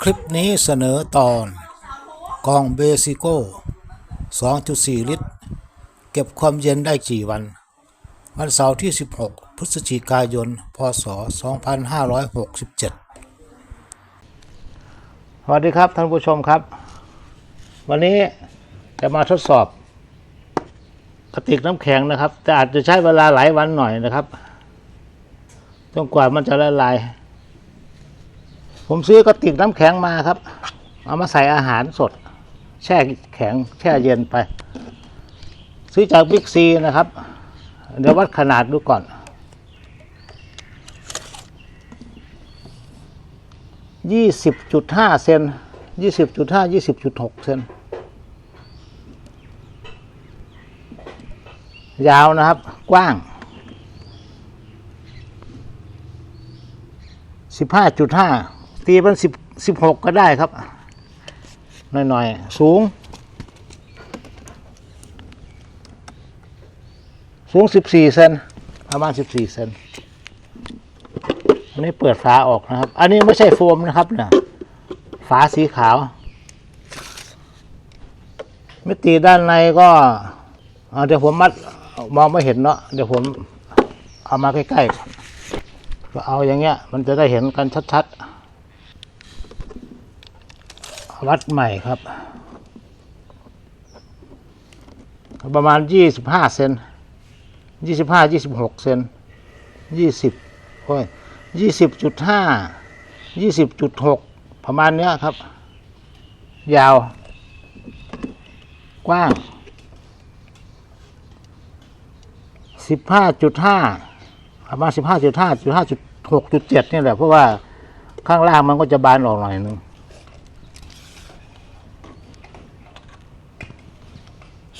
คลิปนี้เสนอตอนกองเบซิโก้ 2.4 ลิตร เก็บความเย็นได้กี่วัน วันเสาร์ที่ 16 พฤศจิกายน พศ 2567 สวัสดีครับท่านผู้ชมครับ วันนี้จะมาทดสอบกระติกน้ำแข็งนะครับ แต่อาจจะใช้เวลาหลายวันหน่อยนะครับจนกว่ามันจะละลาย ผมซื้อกระติกน้ำแข็งมาครับ เอามาใส่อาหารสด แช่แข็งแช่เย็นไป ซื้อจากบิ๊กซีนะครับ เดี๋ยววัดขนาดดูก่อนยี่สิบจุดห้าเซนยี่สิบจุดห้ายี่สิบจุดหกเซนยาวนะครับ กว้างสิบห้าจุดห้า ตีเป็นสิบสิบหกก็ได้ครับ หน่อยๆ สูง สูงสิบสี่เซนประมาณสิบสี่เซนอันนี้เปิดฝาออกนะครับ อันนี้ไม่ใช่โฟมนะครับเนี่ยฝาสีขาว มิติด้านในก็เดี๋ยวผมมัดมองไม่เห็นเนาะเดี๋ยวผมเอามาใกล้ๆก็เอาอย่างเงี้ย มันจะได้เห็นกันชัดๆ วัดใหม่ครับ ประมาณยี่สิบห้าเซนยี่สิบห้ายี่สิบหกเซนยี่สิบโอ้ยยี่สิบจุดห้ายี่สิบจุดหกประมาณเนี้ยครับ ยาว กว้างสิบห้าจุดห้าประมาณสิบห้าจุดห้าจุดห้าจุดหกจุดเจ็ดนี่แหละเพราะว่าข้างล่างมันก็จะบานออกหน่อยนึง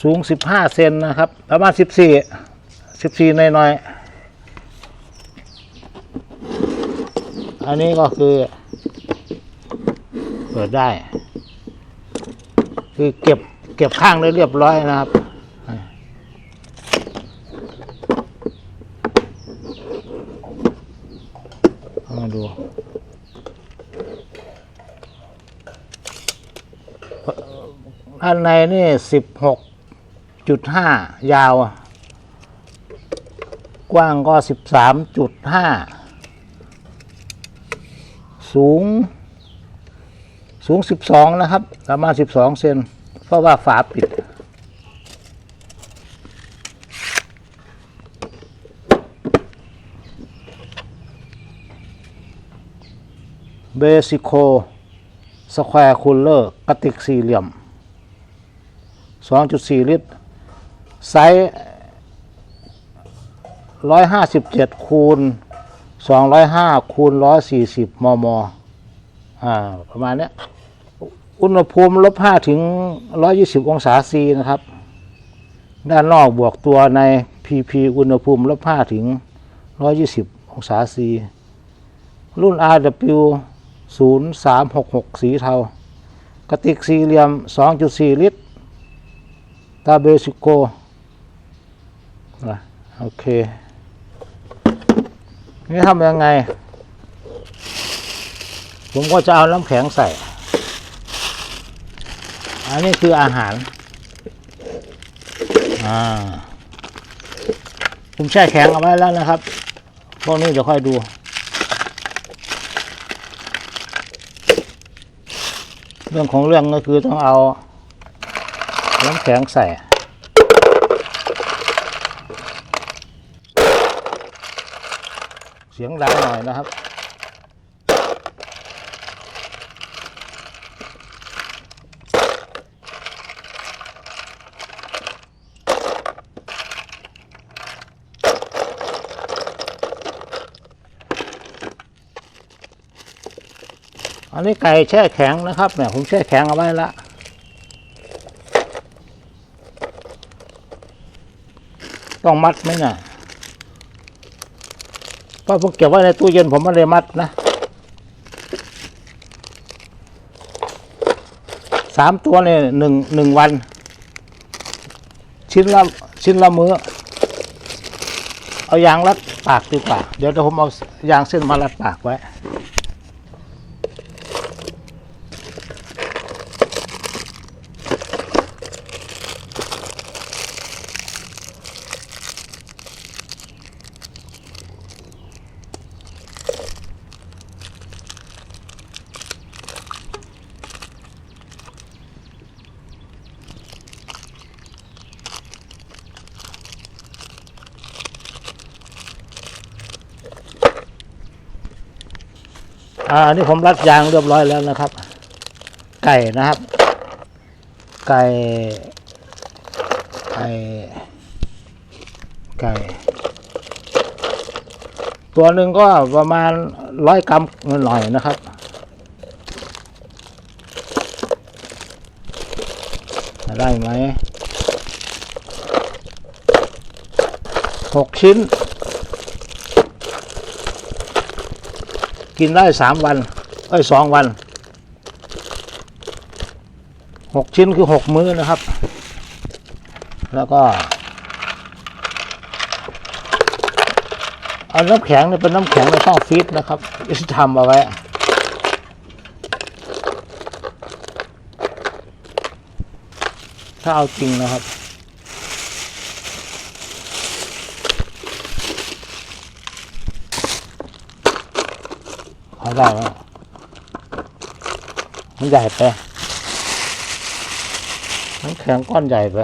สูงสิบห้าเซนนะครับ ประมาณสิบสี่สิบสี่น่อยๆ อันนี้ก็คือ เปิดได้ คือเก็บเก็บข้างได้เรียบร้อยนะครับมาดูด้านในนี่สิบหก จุดห้ายาว กว้างก็สิบสามจุดห้าสูง สูงสิบสองนะครับประมาณสิบสองเซนเพราะว่าฝาปิดเบสิโคสแควร์คูลเลอร์กระติกสี่เหลี่ยม 2.4 ลิตร ไซส์157คูณ205คูณ140มมอ่าประมาณเนี้ยอุณหภูมิลบ5ถึง120องศาซีนะครับ ด้านนอกบวกตัวใน PP อุณหภูมิลบ5ถึง120องศาซีรุ่น RW 0366 สีเทา กระติกสี่เหลี่ยม 2.4 ลิตร ตาเบสิโก โอเค นี่ทำยังไง ผมก็จะเอาน้ำแข็งใส่ อันนี้คืออาหาร อ่า ผมแช่แข็งเอาไว้แล้วนะครับ พวกนี้เดี๋ยวค่อยดูเรื่องของเรื่องก็คือต้องเอาน้ำแข็งใส่ สียงดังหน่อยนะครับ อันนี้ไก่แช่แข็งนะครับเนี่ยผมแช่แข็งเอาไว้ละต้องมัดไหมน่ะ พราะผมเก็บไว้ในตู้เย็นผมไม่ได้มัดนะสามตัวเนี่ยหนึ่งหนึ่งวัน ชิ้นละชิ้นละมือ้อเอายางรัดปากดีกว่า เดี๋ยวผมเอายางเส้นมารัดปากไว้ อ่าอันนี้ผมรัดยางเรียบร้อยแล้วนะครับ ไก่นะครับ ไก่ไก่ไก่ตัวหนึ่งก็ประมาณร้อยกรัมหน่อยนะครับได้ไหมหกชิ้น กินได้สามวันเอ้ยสองวันหกชิ้นคือหกมื้อนะครับ แล้วก็ เอาน้ำแข็งเนี่ยเป็นน้ำแข็งในช่องฟีดนะครับที่ทำเอาไว้ถ้าเอาจริงนะครับ พอได้ไหมมันใหญ่ไปน้ำแข็งก้อนใหญ่ไป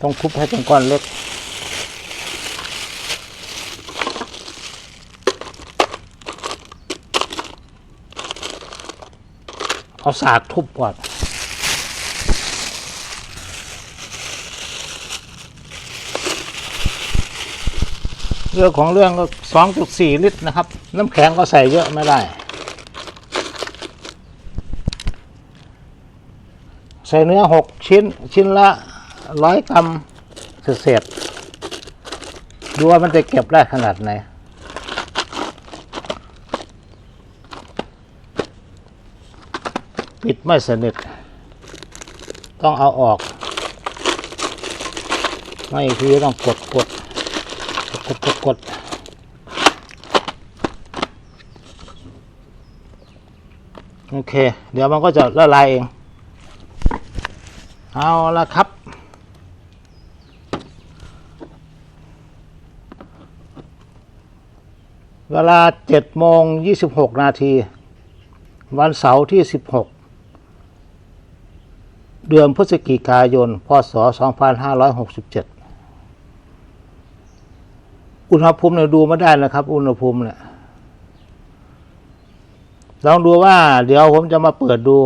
ต้องทุบให้เป็นก้อนเล็ก เอาสากทุบก่อนเรื่องของเรื่องก็สองจุดสี่ลิตรนะครับ น้ำแข็งก็ใส่เยอะไม่ได้ ใส่เนื้อหกชิ้น ชิ้นละร้อยกรัมเศษดูว่ามันจะเก็บได้ขนาดไหนปิดไม่สนิท ต้องเอาออก ไม่คือต้องกดกดกดกดกด โอเค เดี๋ยวมันก็จะละลายเอง เอาละครับ เวลาเจ็ดโมงยี่สิบหกนาที วันเสาร์ที่สิบหกเดือนพฤศจิกายน พศสองพันห้าร้อยหกสิบเจ็ดอุณหภูมิเนี่ยดูไม่ได้นะครับ อุณหภูมิเนี่ย ลองดูว่า เดี๋ยวผมจะมาเปิดดู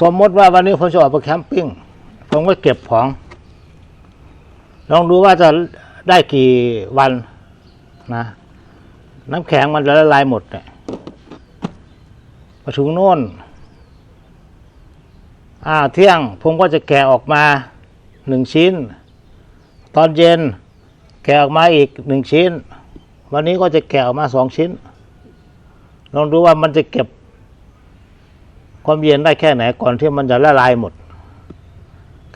สมมติว่าวันนี้ผมจะออกไปแคมปิ้ง ผมก็เก็บของ ลองดูว่าจะได้กี่วันนะน้ำแข็งมันจะละลายหมดเนี่ยมาถึงโน่นอ่าเที่ยง ผมก็จะแกะออกมาหนึ่งชิ้น ตอนเย็น แกะออกมาอีกหนึ่งชิ้น วันนี้ก็จะแกะออกมาสองชิ้น ลองดูว่ามันจะเก็บ ความเย็นได้แค่ไหนก่อนที่มันจะละลายหมด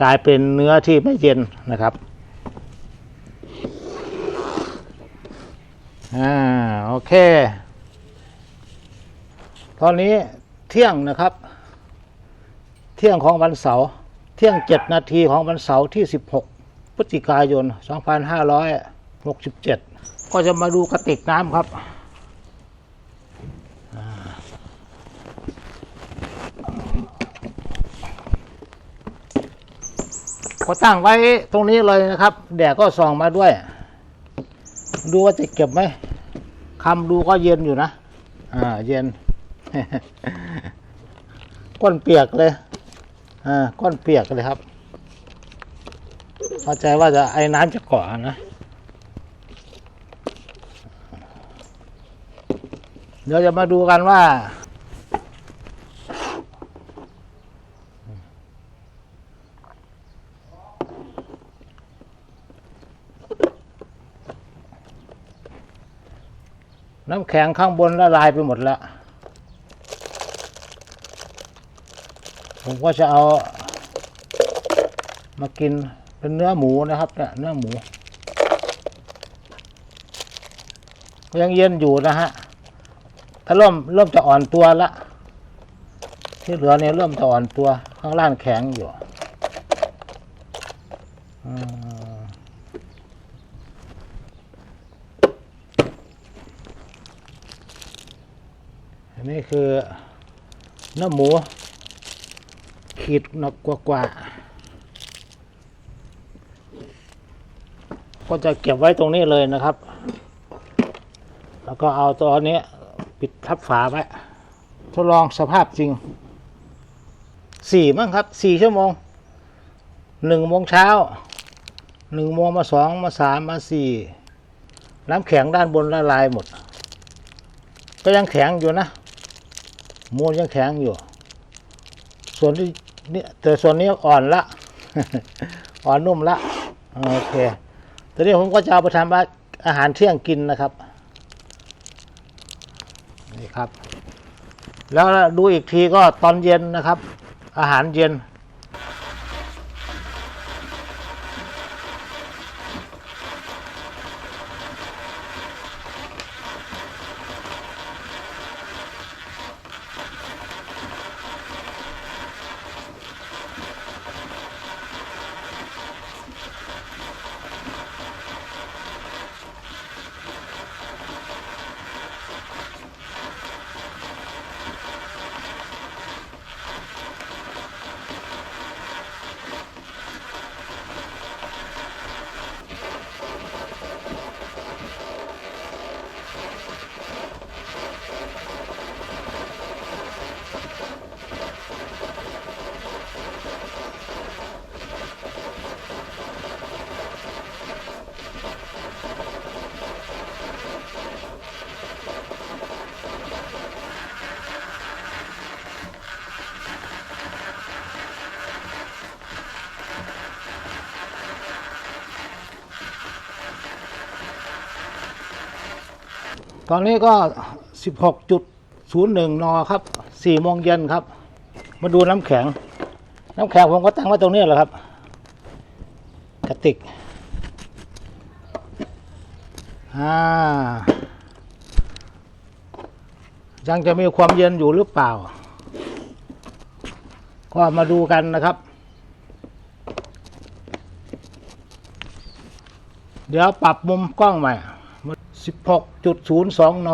กลายเป็นเนื้อที่ไม่เย็นนะครับอ่าโอเค ตอนนี้เที่ยงนะครับ เที่ยงของวันเสาร์เที่ยงเจ็ดนาทีของวันเสาร์ที่16พฤศจิกายน2567ก็จ ก็จะมาดูกระติกน้ำครับอ่าก็ตั้งไว้ตรงนี้เลยนะครับ แดดก็ส่องมาด้วย ดูว่าจะเก็บไหมคำดูก็เย็นอยู่นะ อ่า เย็น ก้นเปียกเลย อ่า ก้นเปียกเลยครับเข้าใจว่าจะไอ้น้ำจะเกาะนะ เดี๋ยวจะมาดูกันว่า น้ำแข็งข้างบนละลายไปหมดแล้ว ผมก็จะเอา มากินเป็นเนื้อหมูนะครับเนี่ยเนื้อหมู ยังเย็นอยู่นะฮะ ถ้าเริ่มเริ่มจะอ่อนตัวละ ที่เหลือเนี่ยเริ่มจะอ่อนตัว ข้างล่างแข็งอยู่อันนี้คือเนื้อหมู ขีดหนักกว่ากว่าก็จะเก็บไว้ตรงนี้เลยนะครับ แล้วก็เอาตัวนี้ ปิดทับฝาไว้ทดลองสภาพจริงสี่มั้งครับสี่ชั่วโมงหนึ่งโมงเช้าหนึ่งโมงมาสองมาสามมาสี่น้ำแข็งด้านบนละลายหมด ก็ยังแข็งอยู่นะมูลยังแข็งอยู่ ส่วนที่เนี่ยแต่ส่วนนี้อ่อนละ อ่อนนุ่มละโอเคตอนนี้ผมก็จะเอาไปทำอาหารเที่ยงกินนะครับนี่ ครับ แล้วดูอีกทีก็ตอนเย็นนะครับ อาหารเย็น ตอนนี้ก็ 16.01 นครับ4โมงเย็นครับ มาดูน้ำแข็ง น้ำแข็งผมก็ตั้งไว้ตรงนี้แหละครับ กระติกอ่ายังจะมีความเย็นอยู่หรือเปล่า ก็มาดูกันนะครับ เดี๋ยวปรับมุมกล้องใหม่ 16.02 น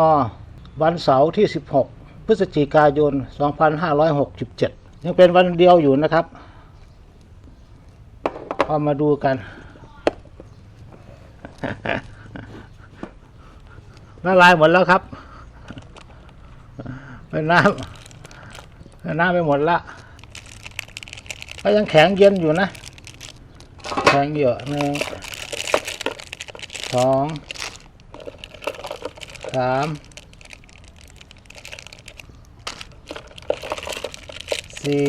วันเสาร์ที่ 16 พฤศจิกายน 2567 ยังเป็นวันเดียวอยู่นะครับก็มาดูกัน ละลายหมดแล้วครับ เป็นน้ำเป็นน้ำไปหมดละ ก็ยังแข็งเย็นอยู่นะ แข็งเยอะหนึ่งสอง สามสี่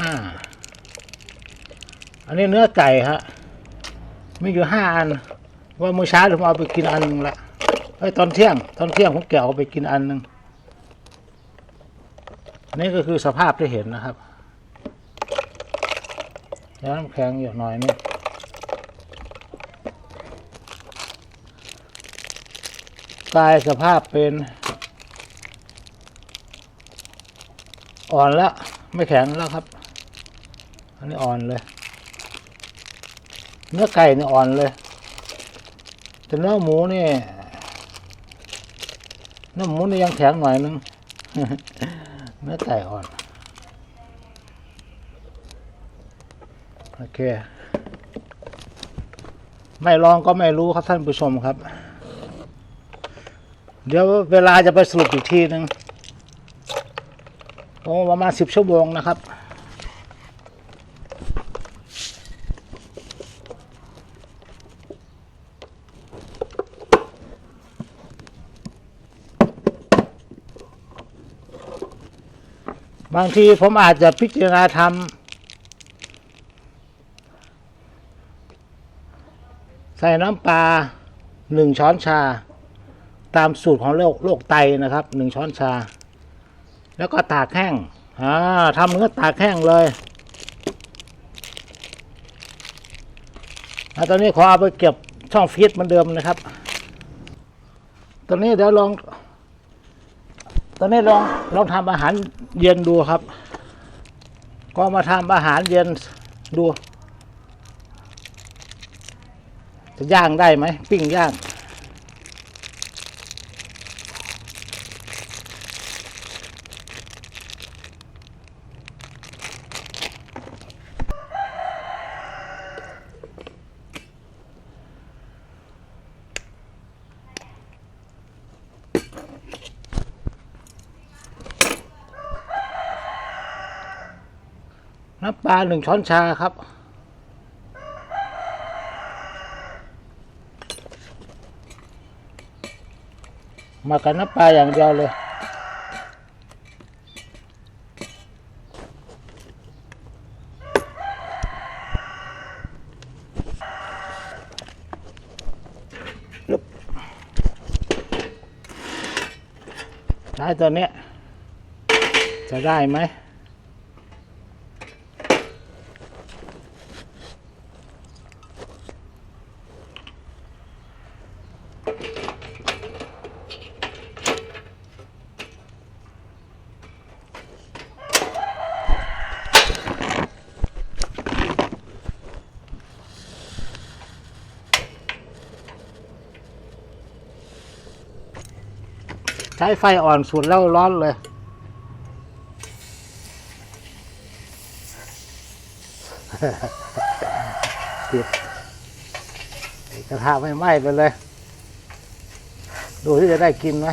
ห้าอันนี้เนื้อไก่ฮะมีอยู่ห้าอัน ว่ามื้อเช้าผมเอาไปกินอันหนึงละไอ้ตอนเที่ยง ตอนเที่ยงผมแกะเอาไปกินอันหนึงอันนี้ก็คือสภาพที่เห็นนะครับแล้วน้ำแข็งอยู่หน่อยนึ งกลายสภาพเป็น อ่อนแล้ว ไม่แข็งแล้วครับ อันนี้อ่อนเลย เนื้อไก่เนี่ยอ่อนเลย แต่เนื้อหมูนี่เนื้อหมูนี่ยังแข็งหน่อยนึงเนื้อไก่อ่อนโอเค ไม่ลองก็ไม่รู้ครับท่านผู้ชมครับ เดี๋ยวเวลาจะไปสรุปอีกทีหนึ่งโอ้ประมาณสิบชั่วโมงนะครับ บางทีผมอาจจะพิจารณาทำใส่น้ำปลาหนึ่งช้อนชา ตามสูตรของโรคโรคไตนะครับหนึ่งช้อนชา แล้วก็ตากแห้งอ่าทำเนื้อตากแห้งเลยตอนนี้ขอเอาไปเก็บช่องฟีดเหมือนเดิมนะครับ ตอนนี้เดี๋ยวลอง ตอนนี้ลองลองทำอาหารเย็นดูครับ ก็มาทำอาหารเย็นดู จะย่างได้ไหมปิ้งย่างาหนึ่งช้อนชาครับ มากันน้ำปลาอย่างเดียวเลยใช้ตัวเนี้ยจะได้ไหม ช้ไฟอ่อนสุดแล้วร้อนเลย ติดกระทะไม่ไหม้ไปเลย ดูที่จะได้กินไหม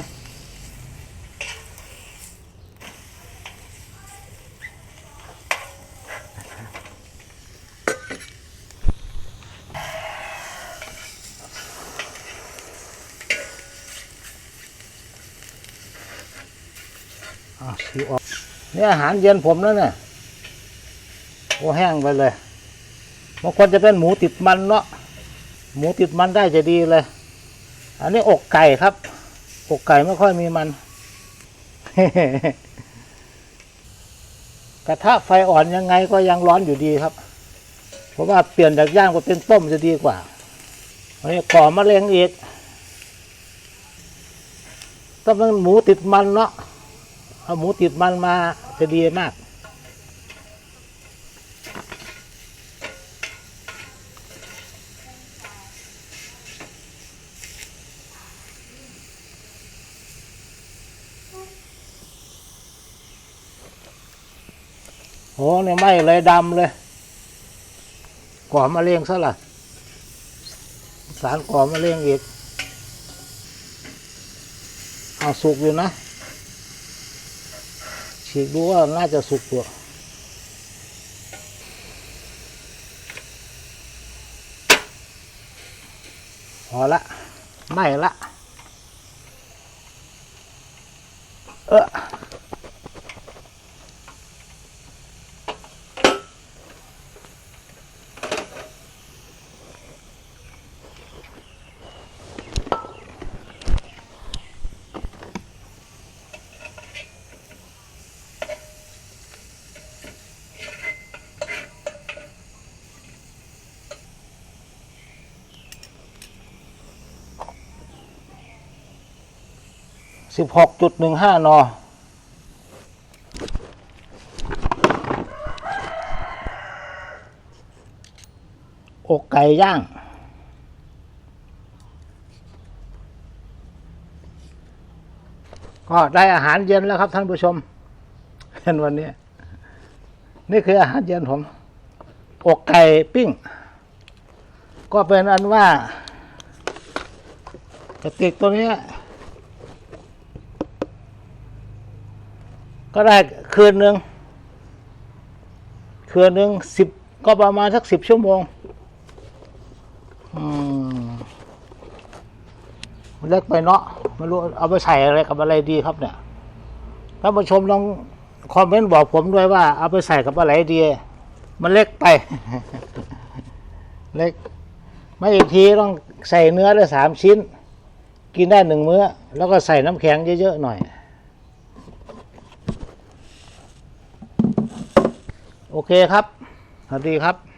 อะสีออก นี่อาหารเย็นผมแล้วเนี่ยโอ้แห้งไปเลยบางคนจะเป็นหมูติดมันเนาะหมูติดมันได้จะดีเลย อันนี้อกไก่ครับ อกไก่ไม่ค่อยมีมัน กระทะไฟอ่อนยังไงก็ยังร้อนอยู่ดีครับ เพราะว่าเปลี่ยนจากย่างก็เป็นต้มจะดีกว่าอันนี้ก่อมะเร็งอีกต้องเป็นหมูติดมันเนาะ เอาหมูติดมันมาจะดีมากโอ้เนี่ยไหมเลยดำเลยก่อมะเร็งซะละสารก่อมะเร็งอีกเอาสุกอยู่นะ ฉีกดูว่าน่าจะสุกอยู่พอละไม่ละ สิบหกจุดหนึ่งห้านออกไก่ย่าง ก็ได้อาหารเย็นแล้วครับท่านผู้ชมเห็นวันนี้ นี่คืออาหารเย็นผม อกไก่ปิ้ง ก็เป็นอันว่ากระติกตัวนี้ ก็ได้คืนหนึ่งคืนหนึ่งสิบก็ประมาณสักสิบชั่วโมงอืมเล็กไปเนาะไม่รู้เอาไปใส่อะไรกับอะไรดีครับเนี่ยท่านผู้ชมลองคอมเมนต์บอกผมด้วยว่า เอาไปใส่กับอะไรดี มันเล็กไป เล็ก ไม่อีกทีต้องใส่เนื้อได้สามชิ้น กินได้หนึ่งมื้อ แล้วก็ใส่น้ำแข็งเยอะๆหน่อย โอเคครับ สวัสดีครับ